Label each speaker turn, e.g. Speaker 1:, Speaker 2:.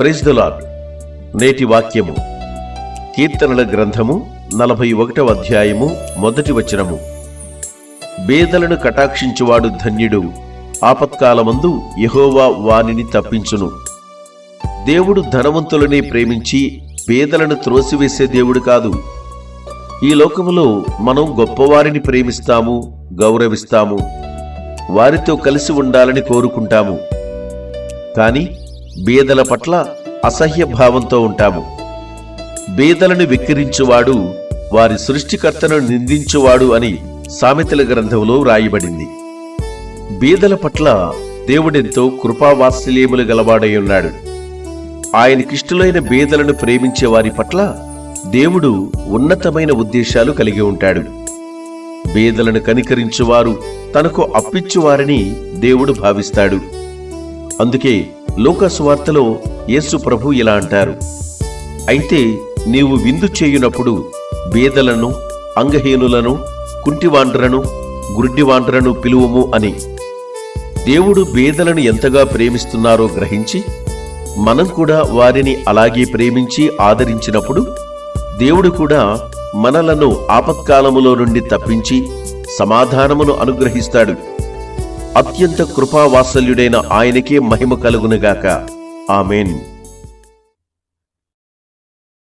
Speaker 1: Praise నేటి వాక్యము కీర్తనల గ్రంథము నలభై ఒకటవ అధ్యాయము మొదటి వచనము. బేదలను కటాక్షించువాడు ధన్యుడు ఆపత్కాలమందు యహోవా వానిని తప్పించును. దేవుడు ధనవంతులని ప్రేమించి పేదలను త్రోసివేసే దేవుడు కాదు. ఈ లోకములో మనం గొప్పవారిని ప్రేమిస్తాము గౌరవిస్తాము వారితో కలిసి ఉండాలని కోరుకుంటాము. కానీ బీదల పట్ల అసహ్య భావంతో ఉంటాము. బీదలను విక్కిరించువాడు వారి సృష్టికర్తను నిందించువాడు అని సామెతల గ్రంథంలో వ్రాయబడింది. బీదల పట్ల దేవుడెంతో కృపావాత్సల్యములు గలవాడై ఉన్నాడు. ఆయనకిష్టులైన బీదలను ప్రేమించే వారి పట్ల దేవుడు ఉన్నతమైన ఉద్దేశాలు కలిగి ఉంటాడు. బీదలను కనికరించువారు తనకు అప్పిచ్చువారని దేవుడు భావిస్తాడు. అందుకే లోకస్వార్తలో యేసు ప్రభు ఇలా అంటారు. అయితే నీవు విందు చేయునప్పుడు బేదలను అంగహీనులను కుంటివాండ్రను గుడ్డివాండ్రను పిలువము అని. దేవుడు బేదలను ఎంతగా ప్రేమిస్తున్నారో గ్రహించి మనం కూడా వారిని అలాగే ప్రేమించి ఆదరించినప్పుడు దేవుడు కూడా మనలను ఆపత్కాలములో నుండి తప్పించి సమాధానమును అనుగ్రహిస్తాడు. అత్యంత కృపావాత్సల్యుడైన ఆయనకే మహిమ కలుగునుగాక. ఆమెన్.